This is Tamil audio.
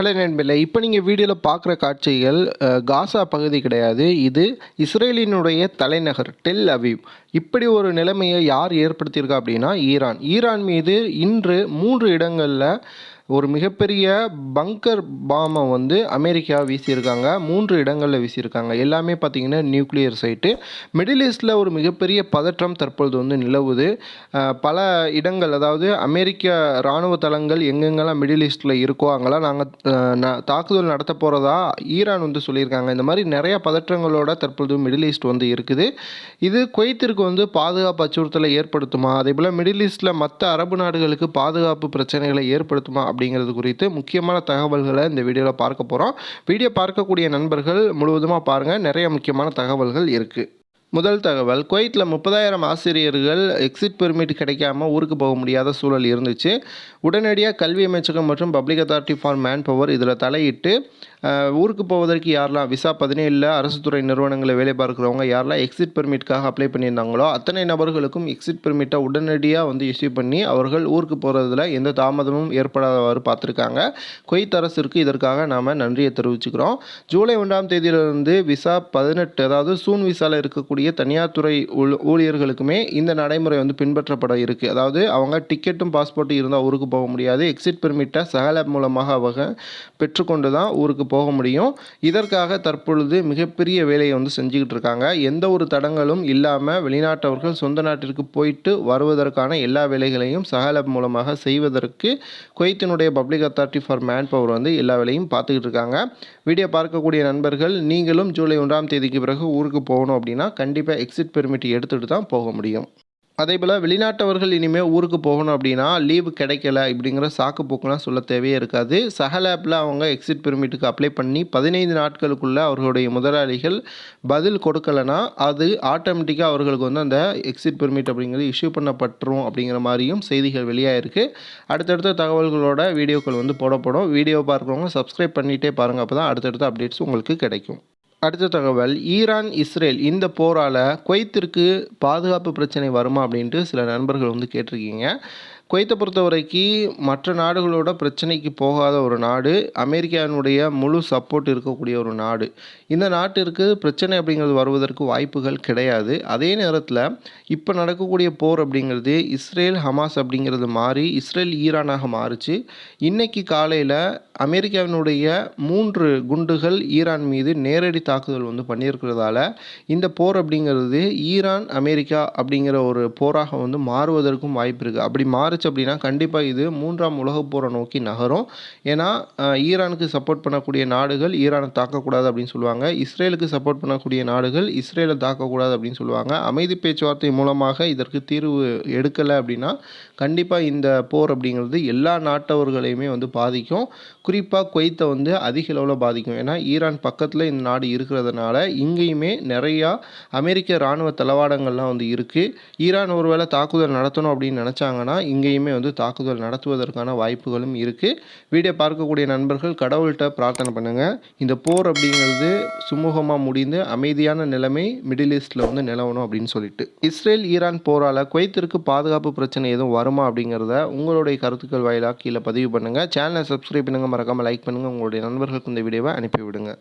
ஹலோ நண்பர்களே இப்போ நீங்கள் வீடியோவில் பார்க்குற காட்சிகள் காசா பகுதி கிடையாது. இது இஸ்ரேலினுடைய தலைநகர் டெல் அவீவ். இப்படி ஒரு நிலைமையை யார் ஏற்படுத்தியிருக்கா அப்படின்னா ஈரான். ஈரான் மீது இன்று மூன்று இடங்களில் ஒரு மிகப்பெரிய பங்கர் பாமை வந்து அமெரிக்கா வீசியிருக்காங்க. மூன்று இடங்களில் வீசியிருக்காங்க. எல்லாமே பார்த்திங்கன்னா நியூக்ளியர் சைட்டு மிடில் ஈஸ்டில் ஒரு மிகப்பெரிய பதற்றம் தற்பொழுது வந்து நிலவுது. பல இடங்கள் அதாவது அமெரிக்க இராணுவ தளங்கள் எங்கெங்கெல்லாம் மிடில் ஈஸ்டில் இருக்கோ அங்கெல்லாம் நாங்கள் தாக்குதல் நடத்த போகிறதா ஈரான் வந்து சொல்லியிருக்காங்க. இந்த மாதிரி நிறைய பதற்றங்களோட தற்பொழுது மிடில் ஈஸ்ட் வந்து இருக்குது. இது குவைத்திற்கு வந்து பாதுகாப்பு அச்சுறுத்தலை ஏற்படுத்துமா? அதே போல் மிடில் ஈஸ்டில் மற்ற அரபு நாடுகளுக்கு பாதுகாப்பு பிரச்சனைகளை ஏற்படுத்துமா? அப்படிங்கிறது குறித்து முக்கியமான தகவல்களை இந்த வீடியோவில் பார்க்க போகிறோம் வீடியோ பார்க்கக்கூடிய நண்பர்கள் முழுவதுமாக பாருங்கள் நிறைய முக்கியமான தகவல்கள் இருக்குது முதல் தகவல் குவைத்தில் முப்பதாயிரம் ஆசிரியர்கள் எக்ஸிட் பெர்மிட் கிடைக்காம ஊருக்கு போக முடியாத சூழல் இருந்துச்சு. உடனடியாக கல்வி அமைச்சகம் மற்றும் public authority for manpower இதில் தலையிட்டு ஊருக்கு போவதற்கு யாரெல்லாம் விசா பதினேழில் அரசு துறை நிறுவனங்களில் வேலை பார்க்குறவங்க யாரெல்லாம் எக்ஸிட் பெர்மிட்காக அப்ளை பண்ணியிருந்தாங்களோ அத்தனை நபர்களுக்கும் எக்ஸிட் பெர்மிட்டை உடனடியாக வந்து இஷ்யூ பண்ணி அவர்கள் ஊருக்கு போகிறதுல எந்த தாமதமும் ஏற்படாதவாறு பார்த்துருக்காங்க. குவைத் அரசிற்கு இதற்காக நாம் நன்றியை தெரிவிச்சுக்கிறோம். ஜூலை ஒன்றாம் தேதியிலிருந்து விசா பதினெட்டு அதாவது சூன் விசாவில் இருக்கக்கூடிய தனியார் துறை ஊழியர்களுக்குமே இந்த நடைமுறை வந்து பின்பற்றப்பட இருக்குது அதாவது அவங்க டிக்கெட்டும் பாஸ்போர்ட்டும் இருந்தால் ஊருக்கு போக முடியாது. எக்ஸிட் பெர்மிட்டை சகலப் மூலமாக அவங்க பெற்றுக்கொண்டு தான் ஊருக்கு போக முடியும். இதற்காக தற்பொழுது மிகப்பெரிய வேலையை வந்து செஞ்சுக்கிட்டு இருக்காங்க. எந்த ஒரு தடங்களும் இல்லாமல் வெளிநாட்டவர்கள் சொந்த நாட்டிற்கு போயிட்டு வருவதற்கான எல்லா வேலைகளையும் சகலப் மூலமாக செய்வதற்கு குவைத்தினுடைய public authority for manpower வந்து எல்லா வேலையும் பார்த்துக்கிட்டு இருக்காங்க. வீடியோ பார்க்கக்கூடிய நண்பர்கள் நீங்களும் ஜூலை ஒன்றாம் தேதிக்கு பிறகு ஊருக்கு போகணும் அப்படின்னா கண்டிப்பாக எக்ஸிட் பெர்மிட் எடுத்துகிட்டு தான் போக முடியும். அதே போல் வெளிநாட்டவர்கள் இனிமேல் ஊருக்கு போகணும் அப்படின்னா லீவு கிடைக்கல அப்படிங்கிற சாக்கு போக்குலாம் சொல்ல தேவையே இருக்காது. சகல் ஆப்பில் அவங்க எக்ஸிட் பெர்மிட்டுக்கு அப்ளை பண்ணி பதினைந்து நாட்களுக்குள்ளே அவர்களுடைய முதலாளிகள் பதில் கொடுக்கலைன்னா அது ஆட்டோமேட்டிக்காக அவர்களுக்கு வந்து அந்த எக்ஸிட் பெர்மிட் அப்படிங்கிறது இஷ்யூ பண்ணப்பட்டுரும் அப்படிங்கிற மாதிரியும் செய்திகள் வெளியாகிருக்கு அடுத்தடுத்த தகவல்களோட வீடியோக்கள் வந்து போடப்படும். வீடியோ பார்க்குறவங்க சப்ஸ்கிரைப் பண்ணிகிட்டே பாருங்கள் அப்போ தான் அடுத்தடுத்த அப்டேட்ஸ் உங்களுக்கு கிடைக்கும். அடுத்த தகவல் ஈரான் இஸ்ரேல் இந்த போரால் குவைத்திற்கு பாதுகாப்பு பிரச்சனை வருமா அப்படின்ட்டு சில நண்பர்கள் வந்து கேட்டிருக்கீங்க. குவைத்தை பொறுத்த வரைக்கும் மற்ற நாடுகளோட பிரச்சனைக்கு போகாத ஒரு நாடு அமெரிக்காவினுடைய முழு சப்போர்ட் இருக்கக்கூடிய ஒரு நாடு. இந்த நாட்டிற்கு பிரச்சனை அப்படிங்கிறது வருவதற்கு வாய்ப்புகள் கிடையாது. அதே நேரத்தில் இப்போ நடக்கக்கூடிய போர் அப்படிங்கிறது இஸ்ரேல் ஹமாஸ் அப்படிங்கிறது மாறி இஸ்ரேல் ஈரானாக மாறுச்சு. இன்னைக்கு காலையில் அமெரிக்காவினுடைய மூன்று குண்டுகள் ஈரான் மீது நேரடி தாக்குதல் வந்து பண்ணியிருக்கிறதால இந்த போர் அப்படிங்கிறது ஈரான் அமெரிக்கா அப்படிங்கிற ஒரு போராக வந்து மாறுவதற்கும் வாய்ப்பு இருக்குது அப்படி மாறு நடந்துச்சு அப்படின்னா கண்டிப்பாக இது மூன்றாம் உலகப் போரை நோக்கி நகரும். ஏன்னா ஈரானுக்கு சப்போர்ட் பண்ணக்கூடிய நாடுகள் ஈரானை தாக்கக்கூடாது அப்படின்னு சொல்லுவாங்க. இஸ்ரேலுக்கு சப்போர்ட் பண்ணக்கூடிய நாடுகள் இஸ்ரேலை தாக்கக்கூடாது அப்படின்னு சொல்லுவாங்க. அமைதி பேச்சுவார்த்தை மூலமாக இதற்கு தீர்வு எடுக்கலை அப்படின்னா கண்டிப்பாக இந்த போர் அப்படிங்கிறது எல்லா நாட்டவர்களையுமே வந்து பாதிக்கும். குறிப்பாக குவைத்தை வந்து அதிக அளவில் பாதிக்கும். ஏன்னா ஈரான் பக்கத்தில் இந்த நாடு இருக்கிறதுனால இங்கேயுமே நிறையா அமெரிக்க இராணுவ தளவாடங்கள்லாம் வந்து இருக்குது ஈரான் ஒருவேளை தாக்குதல் நடத்தணும் அப்படின்னு நினச்சாங்கன்னா இங்கேயுமே வந்து தாக்குதல் நடத்துவதற்கான வாய்ப்புகளும் இருக்குது வீடியோ பார்க்கக்கூடிய நண்பர்கள் கடவுள்கிட்ட பிரார்த்தனை பண்ணுங்கள் இந்த போர் அப்படிங்கிறது சுமூகமாக முடிந்து அமைதியான நிலைமை மிடில் ஈஸ்டில் வந்து நிலவணும் அப்படின்னு சொல்லிட்டு. இஸ்ரேல் ஈரான் போரால் குவைத்திற்கு பாதுகாப்பு பிரச்சனை எதுவும் வருமா அப்படிங்கிறத உங்களுடைய கருத்துக்கள் வாயிலாக கீழே பதிவு பண்ணுங்கள் சேனலை சப்ஸ்கிரைப் பண்ணுங்கள் மறக்காமல் லைக் பண்ணுங்கள் உங்களுடைய நண்பர்களுக்கு இந்த வீடியோவை அனுப்பிவிடுங்க.